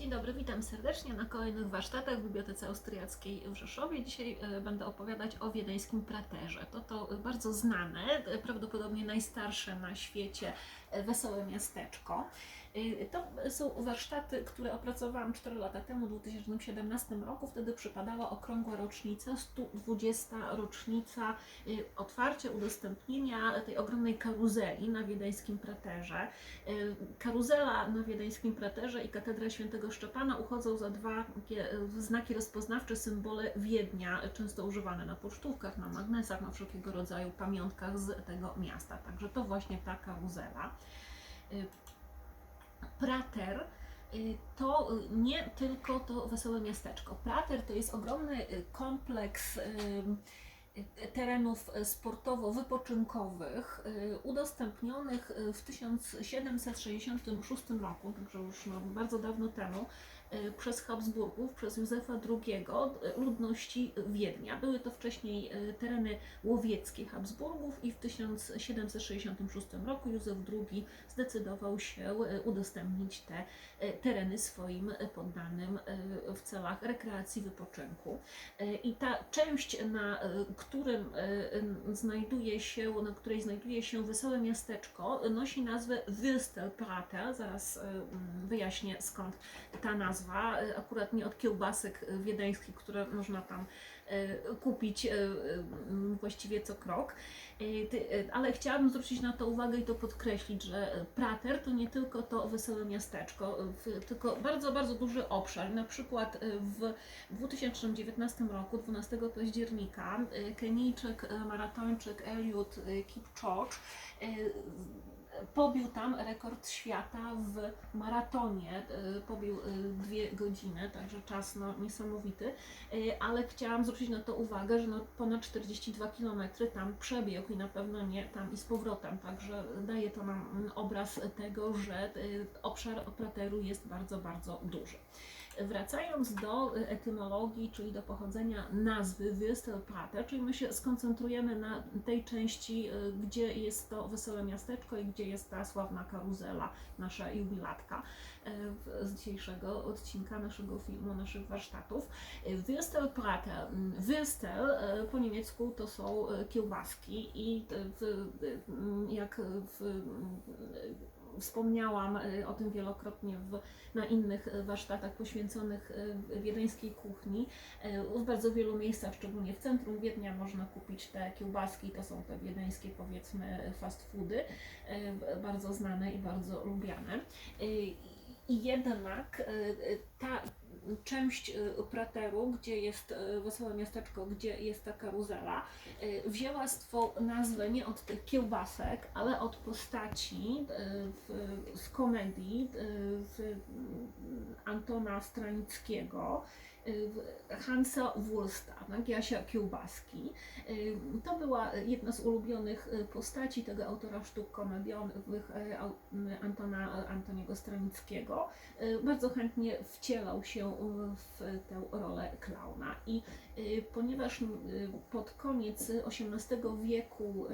Dzień dobry, witam serdecznie na kolejnych warsztatach w Bibliotece Austriackiej w Rzeszowie. Dzisiaj e, będę opowiadać o wiedeńskim praterze. To to bardzo znane, e, prawdopodobnie najstarsze na świecie e, wesołe miasteczko. E, To są warsztaty, które opracowałam 4 lata temu, w 2017 roku. Wtedy przypadała okrągła rocznica, 120 rocznica e, otwarcia, udostępnienia tej ogromnej karuzeli na wiedeńskim praterze. E, Karuzela na wiedeńskim praterze i katedra świętego Szczepana uchodzą za dwa znaki rozpoznawcze, symbole Wiednia, często używane na pocztówkach, na magnesach, na wszelkiego rodzaju pamiątkach z tego miasta. Także to właśnie ta karuzela. Prater y, to y, nie tylko to wesołe miasteczko. Prater to jest ogromny y, kompleks terenów sportowo-wypoczynkowych udostępnionych w 1766 roku, także już no, bardzo dawno temu, przez Habsburgów, przez Józefa II y, ludności Wiednia. Były to wcześniej y, tereny łowieckie Habsburgów i w 1766 roku Józef II zdecydował się y, udostępnić te y, tereny swoim y, poddanym y, w celach rekreacji, wypoczynku. Y, I ta część, na y, którym y, y, znajduje się, na której znajduje się wesołe miasteczko, y, nosi nazwę Würstelprater. Zaraz y, mm, wyjaśnię skąd ta nazwa. Y, Akurat nie od kiełbasek y, wiedeńskich, które można tam y, kupić właściwie co krok. Ale chciałabym zwrócić na to uwagę i to podkreślić, że Prater to nie tylko to wesołe miasteczko, tylko bardzo, bardzo duży obszar. Na przykład w 2019 roku, 12 października, Kenijczyk, maratończyk Eliud Kipchoge y, pobił tam rekord świata w maratonie. y, Pobił y, dwie godziny, także czas no, niesamowity. Y, Ale chciałam zwrócić na to uwagę, że no, ponad 42 km tam przebiegł i na pewno nie tam i z powrotem. Także daje to nam obraz tego, że obszar Prateru jest bardzo, bardzo duży. Wracając do y, etymologii, czyli do pochodzenia nazwy Würstelprater, czyli my się skoncentrujemy na tej części, y, gdzie jest to wesołe miasteczko i gdzie jest ta sławna karuzela, nasza jubilatka y, z dzisiejszego odcinka naszego filmu, naszych warsztatów. Würstelprater, mm, Würstel y, po niemiecku to są kiełbaski i mm, jak w, wspomniałam y, o tym wielokrotnie w na innych e, warsztatach poświęconych e, wiedeńskiej kuchni. W bardzo wielu miejscach, szczególnie w centrum Wiednia, można kupić te kiełbaski. To są te wiedeńskie, powiedzmy, fast foody, bardzo znane i bardzo lubiane. I jednak e, ta część e, Prateru, gdzie jest wesołe miasteczko, gdzie jest ta karuzela, wzięła swą nazwę nie od tych kiełbasek, ale od postaci w, z komedii mm, Antona Stranickiego, Hansa Wursta, Jasia Kiełbaski. E, To była jedna z ulubionych e, postaci tego autora sztuk komediowych Antona Antoniego Stranickiego. Bardzo chętnie wcielał się w tę rolę klauna i ponieważ pod koniec XVIII wieku,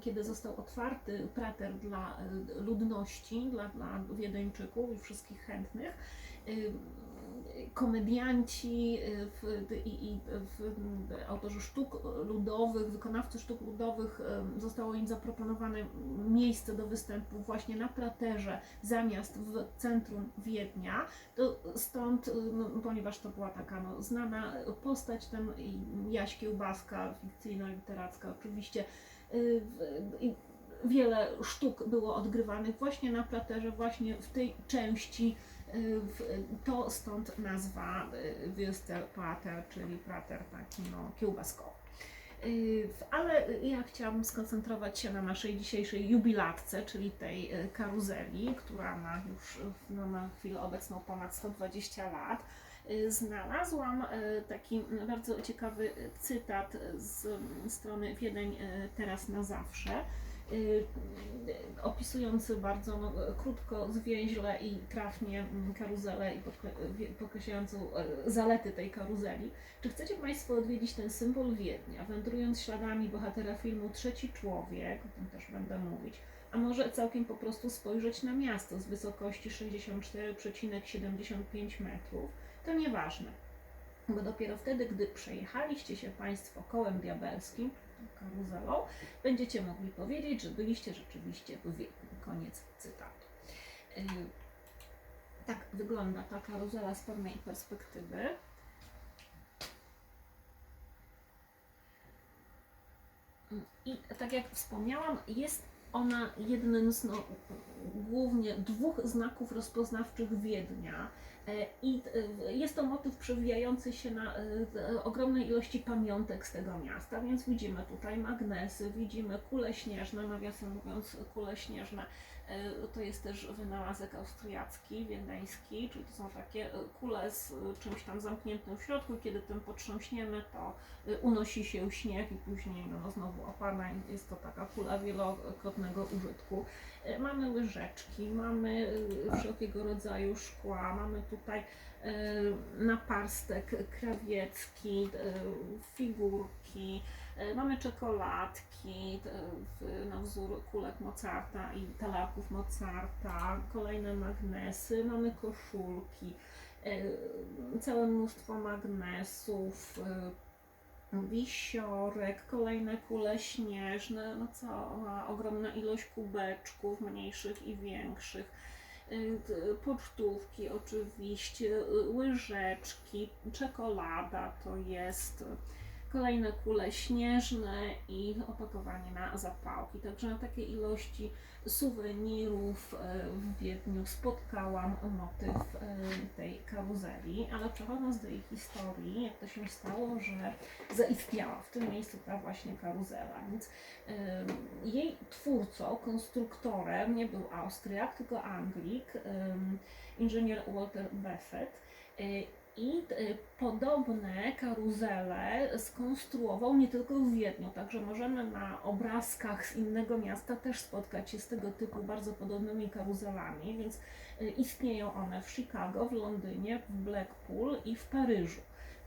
kiedy został otwarty prater dla ludności, dla, dla Wiedeńczyków i wszystkich chętnych, komedianci y, w, i, i w, autorzy sztuk ludowych, wykonawcy sztuk ludowych zostało im zaproponowane miejsce do występu właśnie na praterze zamiast w centrum Wiednia. To stąd, y, no, ponieważ to była taka no, znana postać, ten Jaś Kiełbaska, fikcyjna, literacka oczywiście, y, i wiele sztuk było odgrywanych właśnie na platerze, właśnie w tej części y, to stąd nazwa y, Würstelprater, czyli prater taki no, kiełbaskowy. Ale ja chciałabym skoncentrować się na naszej dzisiejszej jubilatce, czyli tej y, karuzeli, która ma już no, na chwilę obecną ponad 120 lat. Y, Znalazłam taki bardzo ciekawy cytat z strony Wiedeń teraz na zawsze opisujący bardzo no, krótko, zwięźle i trafnie mm, karuzelę i podkreślającą e, zalety tej karuzeli. Czy chcecie Państwo odwiedzić ten symbol Wiednia, wędrując śladami bohatera filmu Trzeci Człowiek, o tym też będę mówić, a może całkiem po prostu spojrzeć na miasto z wysokości 64,75 metrów, to nieważne. Bo dopiero wtedy, gdy przejechaliście się Państwo kołem diabelskim, karuzelą, będziecie mogli powiedzieć, że byliście rzeczywiście w Wiedniu. Koniec cytatu. Yy, Tak wygląda ta karuzela z pewnej perspektywy. I tak jak wspomniałam, jest ona jednym z no, głównie dwóch znaków rozpoznawczych Wiednia. E, I e, jest to motyw przewijający się na e, ogromnej ilości pamiątek z tego miasta, więc widzimy tutaj magnesy, widzimy kule śnieżne, nawiasem mówiąc kule śnieżne. E, To jest też wynalazek austriacki, wiedeński, czyli to są takie e, kule z czymś tam zamkniętym w środku. Kiedy tym potrząśniemy, to e, unosi się śnieg i później no, znowu opada. Jest to taka kula wielokrotnego użytku. E, Mamy łyżeczki, mamy e, wszelkiego rodzaju szkła, mamy tutaj e, naparstek krawiecki, e, figurki, e, mamy czekoladki e, w- na wzór kulek Mozarta i talaków Mozarta, kolejne magnesy, mamy koszulki, e, całe mnóstwo magnesów, e, wisiorek, kolejne kule śnieżne, no cała ogromna ilość kubeczków, mniejszych i większych, pocztówki oczywiście, łyżeczki, czekolada to jest, kolejne kule śnieżne i opakowanie na zapałki. Także na takie ilości suwenirów e, w Wiedniu spotkałam motyw e, tej karuzeli, ale przechodząc do jej historii, jak to się stało, że zaistniała w tym miejscu ta właśnie karuzela. Więc em, jej twórcą, konstruktorem nie był Austriak, tylko Anglik, inżynier Walter Buffett. I e, podobne karuzele skonstruował nie tylko w Wiedniu, także możemy na obrazkach z innego miasta też spotkać się z tego typu bardzo podobnymi karuzelami, więc e, istnieją one w Chicago, w Londynie, w Blackpool i w Paryżu.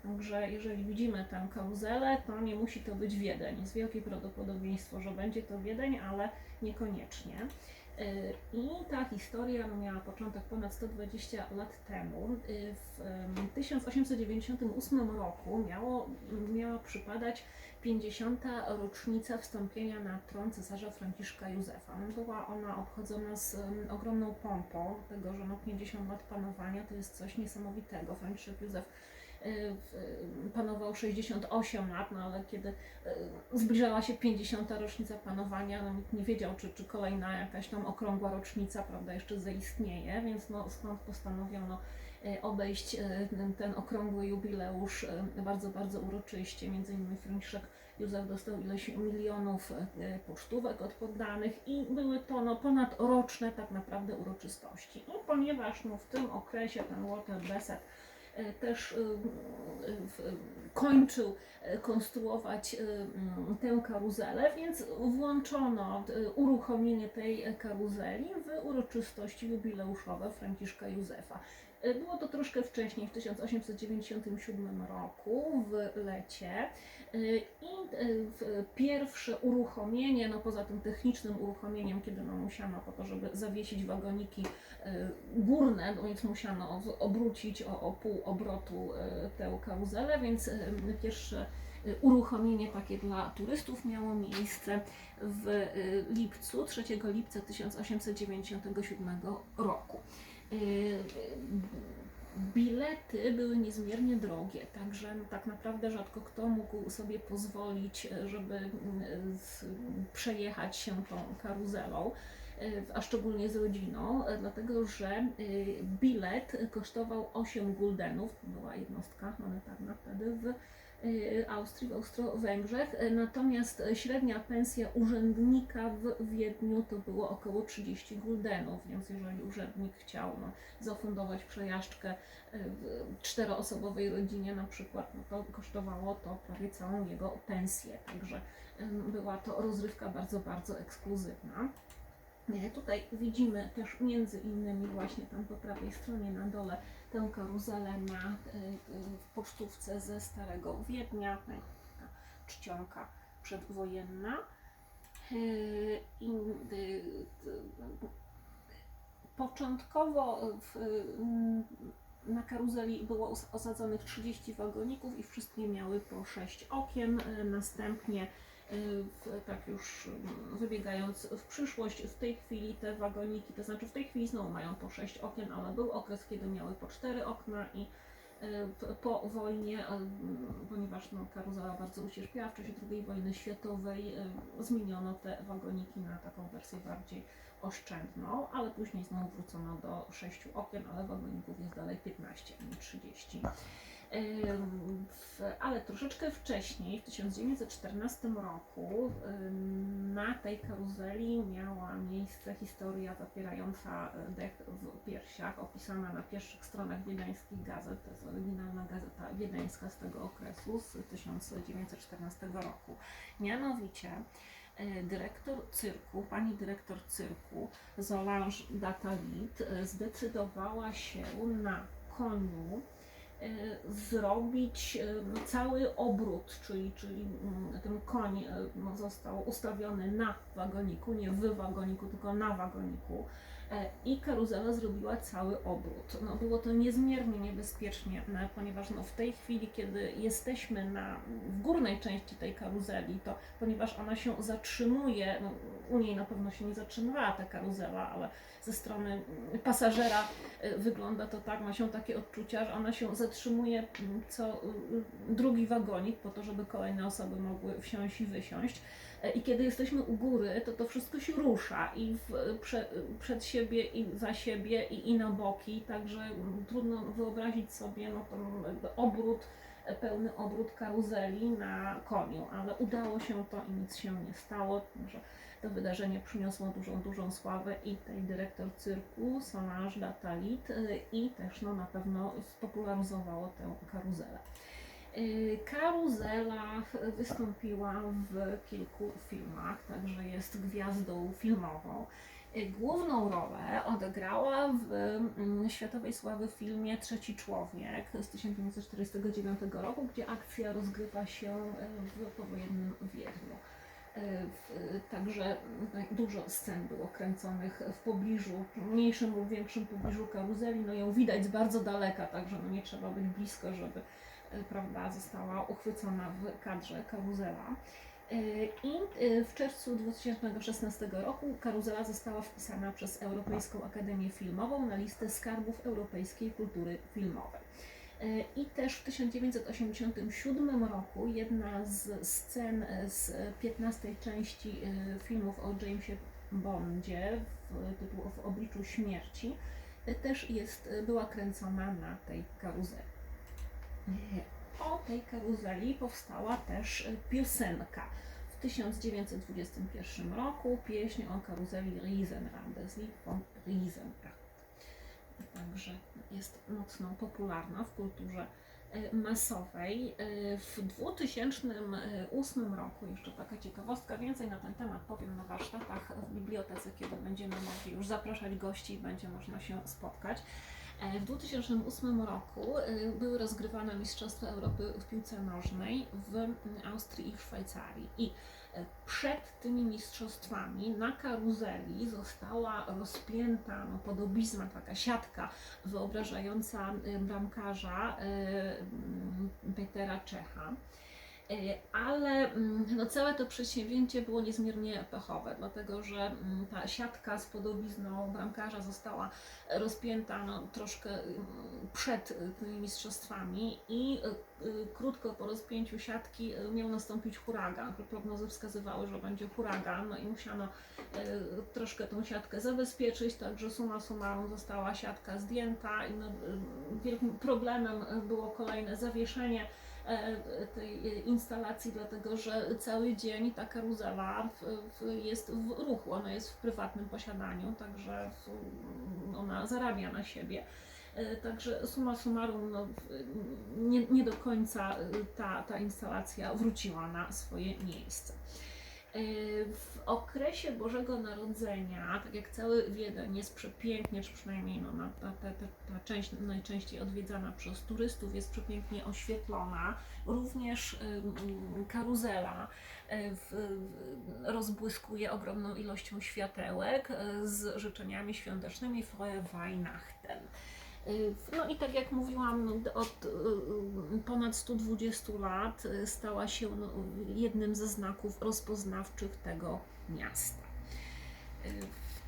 Także jeżeli widzimy tę karuzelę, to nie musi to być Wiedeń. Jest wielkie prawdopodobieństwo, że będzie to Wiedeń, ale niekoniecznie. I ta historia no, miała początek ponad 120 lat temu. Yy, W em, 1898 roku miało, miała przypadać 50. rocznica wstąpienia na tron cesarza Franciszka Józefa. Była ona obchodzona z ogromną pompą, tego, że no 50 lat panowania to jest coś niesamowitego. Franciszek Józef y, panował 68 lat, no ale kiedy y, zbliżała się 50. rocznica panowania, no nikt nie wiedział, czy, czy kolejna jakaś tam okrągła rocznica, prawda, jeszcze zaistnieje, więc no stąd postanowiono y, obejść y, ten, ten okrągły jubileusz y, bardzo, bardzo uroczyście. Między innymi Franciszek Józef dostał ileś milionów y, pocztówek od poddanych i były to no, ponadroczne tak naprawdę uroczystości. I ponieważ no, w tym okresie ten Walter Besset e, też y, y, w- kończył e, konstruować tę karuzelę, więc włączono uruchomienie tej e, karuzeli w uroczystości jubileuszowe Franciszka Józefa. E, Było to troszkę wcześniej, w 1897 roku, w lecie. Y, I w- pierwsze uruchomienie, no poza tym technicznym uruchomieniem, kiedy no musiano po to, żeby zawiesić wagoniki górne, no więc musiano obrócić o, o pół obrotu tę karuzelę, więc pierwsze uruchomienie takie dla turystów miało miejsce w lipcu, 3 lipca 1897 roku. Y, Bilety były niezmiernie drogie, także no, tak naprawdę rzadko kto mógł sobie pozwolić, e, żeby przejechać się tą karuzelą, e, a szczególnie z rodziną, e, dlatego że e, bilet kosztował 8 guldenów, to była jednostka monetarna wtedy w Austrii, w Austro-Węgrzech, E, natomiast średnia pensja urzędnika w Wiedniu to było około 30 guldenów, więc jeżeli urzędnik chciał no, zafundować przejażdżkę e, w czteroosobowej rodzinie na przykład, no to kosztowało to prawie całą jego pensję, także była to rozrywka bardzo, bardzo ekskluzywna. Tutaj widzimy też między innymi właśnie tam po prawej stronie na dole tę karuzelę na e, e, w pocztówce ze Starego Wiednia, taka czcionka przedwojenna. Yy, i, Początkowo w, na karuzeli było os- osadzonych 30 wagoników i wszystkie miały po 6 okien. Następnie, w, tak już mm, wybiegając w przyszłość, w tej chwili te wagoniki, to znaczy w tej chwili znowu mają po 6 okien, ale był okres, kiedy miały po 4 okna i p- po wojnie, mm, ponieważ no, karuzela bardzo ucierpiała w czasie II wojny światowej, zmieniono te wagoniki na taką wersję bardziej oszczędną, ale później znowu wrócono do 6 okien, ale wagoników jest dalej 15, a nie 30. Ale troszeczkę wcześniej, w 1914 roku, na tej karuzeli miała miejsce historia zapierająca e, dech w piersiach, opisana na pierwszych stronach wiedeńskich gazet. To jest oryginalna gazeta wiedeńska z tego okresu, z 1914 roku. Mianowicie e, dyrektor cyrku, pani dyrektor cyrku Solange Datalit e, zdecydowała się na koniu zrobić e, cały obrót, czyli, czyli mm, ten koń e, no, został ustawiony na wagoniku, nie w wagoniku, tylko na wagoniku e, i karuzela zrobiła cały obrót. No, było to niezmiernie niebezpiecznie, no, ponieważ no, w tej chwili, kiedy jesteśmy na, w górnej części tej karuzeli, to ponieważ ona się zatrzymuje, no, u niej na pewno się nie zatrzymywała ta karuzela, ale ze strony mm, pasażera y, wygląda to tak, ma się takie odczucia, że ona się zatrzymuje mm, co y, y, drugi wagonik po to, żeby kolejne osoby mogły wsiąść i wysiąść. E, I kiedy jesteśmy u góry, to to wszystko się rusza i w, prze, przed siebie, i za siebie, i, i na boki, także mm, trudno wyobrazić sobie no, ten obrót, e, pełny obrót karuzeli na koniu, ale udało się to i nic się nie stało. Że to wydarzenie przyniosło dużą, dużą sławę i tej dyrektor cyrku, Solange Datalit, y, i też no, na pewno spopularyzowało tę karuzelę. Y, Karuzela wystąpiła w kilku filmach, także jest gwiazdą filmową. Główną rolę odegrała w mm, światowej sławy filmie Trzeci Człowiek z 1949 roku, gdzie akcja rozgrywa się y, w powojennym Wiedniu. W- Także mm, dużo scen było kręconych w pobliżu, mniejszym lub większym pobliżu karuzeli. No ją widać z bardzo daleka, także no nie trzeba być blisko, żeby y, prawda, została uchwycona w kadrze karuzela. Y, I y, w czerwcu 2016 roku karuzela została wpisana przez Europejską Akademię Filmową na listę skarbów europejskiej kultury filmowej. Y, I też w 1987 roku jedna z scen z 15 części filmów o Jamesie Bondzie w tytuł W obliczu śmierci też jest, była kręcona na tej karuzeli. Y, O tej karuzeli powstała też y, piosenka. W 1921 roku pieśń o karuzeli Riesenrad, Lied von Riesenrad. Także jest mocno popularna w kulturze e, masowej. E, W 2008 roku, jeszcze taka ciekawostka, więcej na ten temat powiem na warsztatach w bibliotece, kiedy będziemy mogli już zapraszać gości i będzie można się spotkać. E, W 2008 roku e, były rozgrywane Mistrzostwa Europy w piłce nożnej w Austrii i w Szwajcarii. I e, przed tymi mistrzostwami na karuzeli została rozpięta no, podobizna, taka siatka wyobrażająca bramkarza Petera Czecha. E, Ale mm, no, całe to przedsięwzięcie było niezmiernie pechowe, dlatego że mm, ta siatka z podobizną bramkarza została rozpięta no, troszkę mm, przed y, tymi mistrzostwami i y, y, krótko po rozpięciu siatki miał nastąpić huragan. Prognozy wskazywały, że będzie huragan no i musiano y, troszkę tą siatkę zabezpieczyć, także suma summarum została siatka zdjęta i no, wielkim problemem było kolejne zawieszenie e, tej e, instalacji, dlatego że cały dzień ta karuzela jest w ruchu, ona jest w prywatnym posiadaniu, także ona zarabia na siebie. E, Także summa summarum no, nie, nie do końca e, ta, ta instalacja wróciła na swoje miejsce. Y, W okresie Bożego Narodzenia, tak jak cały Wiedeń jest przepięknie, czy przynajmniej no, ta, ta, ta, ta część najczęściej odwiedzana przez turystów jest przepięknie oświetlona, również y, mm, karuzela y, rozbłyskuje ogromną ilością światełek z życzeniami świątecznymi Frohe Weihnachten. Y, No i tak jak mówiłam, od y, ponad 120 lat y, stała się no, jednym ze znaków rozpoznawczych tego miasta. Y,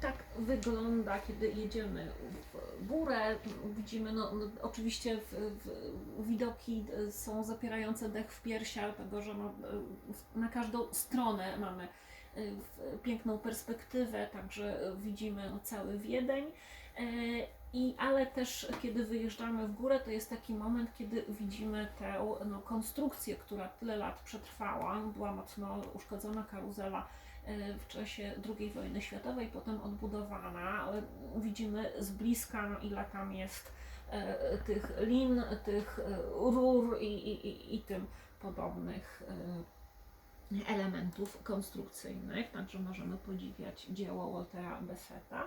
Tak wygląda, kiedy jedziemy w górę. Widzimy, no, no oczywiście w, w, widoki są zapierające dech w piersiach, dlatego że no, na każdą stronę mamy piękną perspektywę, także widzimy cały Wiedeń. I, ale też kiedy wyjeżdżamy w górę, to jest taki moment, kiedy widzimy tę no, konstrukcję, która tyle lat przetrwała. Była mocno uszkodzona karuzela e, w czasie II wojny światowej, potem odbudowana, widzimy z bliska, ile tam jest e, tych lin, tych e, rur i, i, i, i tym podobnych elementów konstrukcyjnych. Także możemy podziwiać dzieło Waltera Besseta.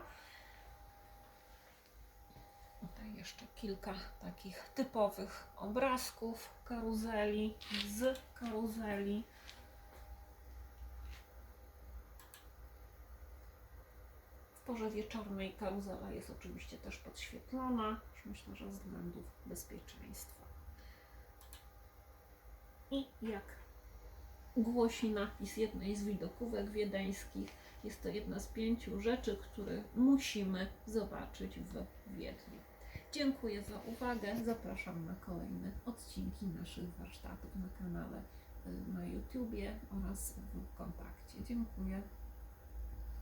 Tutaj jeszcze kilka takich typowych obrazków karuzeli, z karuzeli. W porze wieczornej karuzela jest oczywiście też podświetlona, myślę, że względów bezpieczeństwa. I jak głosi napis jednej z widokówek wiedeńskich, jest to jedna z pięciu rzeczy, które musimy zobaczyć w Wiedniu. Dziękuję za uwagę. Zapraszam na kolejne odcinki naszych warsztatów na kanale y, na YouTubie oraz w kontakcie. Dziękuję.